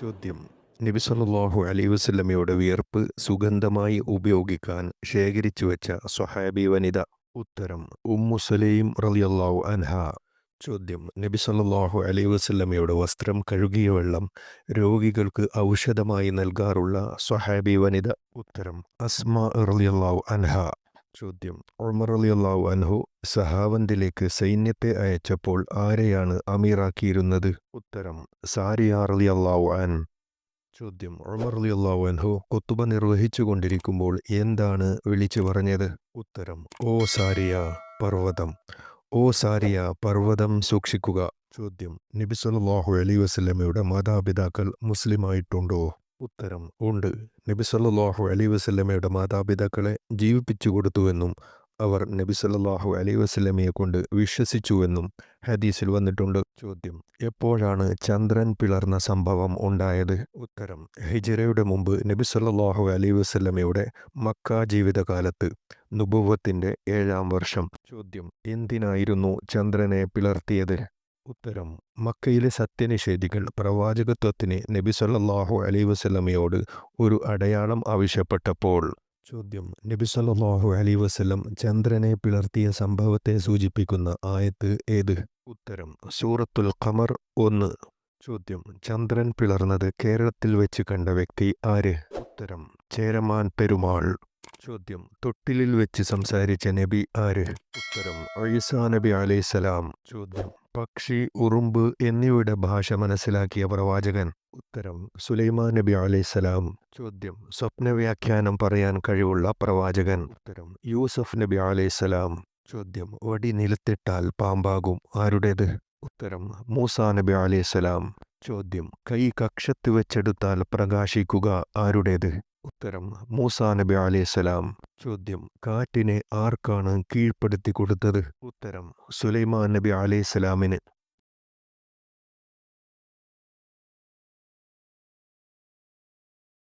ചോദ്യം. നബി സല്ലല്ലാഹു അലൈഹി വസല്ലമയുടെ വിയർപ്പ് സുഗന്ധമായി ഉപയോഗിക്കാൻ ശേഖരിച്ചു വെച്ച സ്വഹാബി വനിത. ഉത്തരം ഉമ്മുസലൈം റളിയല്ലാഹു അൻഹ. ചോദ്യം നബി സല്ലാഹു അലൈഹി വസല്ലമയുടെ വസ്ത്രം കഴുകിയ വെള്ളം രോഗികൾക്ക് ഔഷധമായി നൽകാറുള്ള സ്വഹാബി വനിത. ഉത്തരം അസ്മ റലിയല്ലാഹു അൻഹ. ചോദ്യം. ഉമർ അള്ളാഹു അൻഹു സഹാവന്തിലേക്ക് സൈന്യത്തെ അയച്ചപ്പോൾ ആരെയാണ് അമീറാക്കിയിരുന്നത്? ഉത്തരം സാരിയാർ അലി അള്ളാഹു അൻ. ചോദ്യം ഉമർ അള്ളാഹു അൻഹു കുത്തുബ നിർവഹിച്ചു കൊണ്ടിരിക്കുമ്പോൾ എന്താണ് വിളിച്ചു പറഞ്ഞത്? ഉത്തരം ഓ സാരിയ പർവതം ഓ സാരിയ പർവതം സൂക്ഷിക്കുക. ചോദ്യം നബി അലി വസ്ലമയുടെ മാതാപിതാക്കൾ മുസ്ലിമായിട്ടുണ്ടോ? ഉത്തരം ഉണ്ട്. നബി സല്ലല്ലാഹു അലൈഹി വസല്ലമയുടെ മാതാപിതാക്കളെ ജീവിപ്പിച്ചു കൊടുത്തുവെന്നും അവർ നബി സല്ലല്ലാഹു അലൈഹി വസല്ലമയെ കൊണ്ട് വിശ്വസിച്ചുവെന്നും ഹദീസിൽ വന്നിട്ടുണ്ട്. ചോദ്യം എപ്പോഴാണ് ചന്ദ്രൻ പിളർന്ന സംഭവം ഉണ്ടായത്? ഉത്തരം ഹിജറയുടെ മുമ്പ് നബി സല്ലല്ലാഹു അലൈഹി വസല്ലമയുടെ മക്ക ജീവിതകാലത്ത് നുബുവത്തിന്റെ ഏഴാം വർഷം. ചോദ്യം എന്തിനായിരുന്നു ചന്ദ്രനെ പിളർത്തിയത്? ഉത്തരം മക്കയിലെ സത്യനിഷേധികൾ പ്രവാചകത്വത്തിന് നബി സല്ലല്ലാഹു അലൈഹി വസല്ലമയോട് ഒരു അടയാളം ആവശ്യപ്പെട്ടപ്പോൾ ചോദ്യം നബി സല്ലല്ലാഹു അലൈഹി വസല്ലം ചന്ദ്രനെ പിളർത്തിയ സംഭവത്തെ സൂചിപ്പിക്കുന്ന ആയത്ത് ഏത്? ഉത്തരം സൂറത്തുൽ ഖമർ ഒന്ന്. ചോദ്യം ചന്ദ്രൻ പിളർന്നത് കേരളത്തിൽ വെച്ച് കണ്ട വ്യക്തി ആര്? ഉത്തരം ചേരമാൻ പെരുമാൾ. ചോദ്യം തൊട്ടിലിൽ വെച്ച് സംസാരിച്ച നബി ആര്? ഉത്തരം ഐസാ നബി അലൈസലാം ചോദ്യം പക്ഷി ഉറുമ്പ് എന്നിവയുടെ ഭാഷ മനസ്സിലാക്കിയ പ്രവാചകൻ ഉത്തരം സുലൈമാൻ നബി അലൈസലാം ചോദ്യം. സ്വപ്നവ്യാഖ്യാനം പറയാൻ കഴിവുള്ള പ്രവാചകൻ ഉത്തരം യൂസഫ് നബി അലൈസലാം ചോദ്യം. വടി നിലത്തിട്ടാൽ പാമ്പാകും ആരുടേത്? ഉത്തരം മൂസാ നബി അലൈസലാം ചോദ്യം. കൈ കക്ഷത്ത് വെച്ചെടുത്താൽ പ്രകാശിക്കുക ആരുടേത്? ഉത്തരം മൂസാ നബി അലൈഹിസ്സലാം ചോദ്യം കാറ്റിനെ ആർക്കാണ് കീഴ്പ്പെടുത്തി കൊടുത്തത്? ഉത്തരം സുലൈമാൻ നബി അലൈഹിസ്സലാമിന്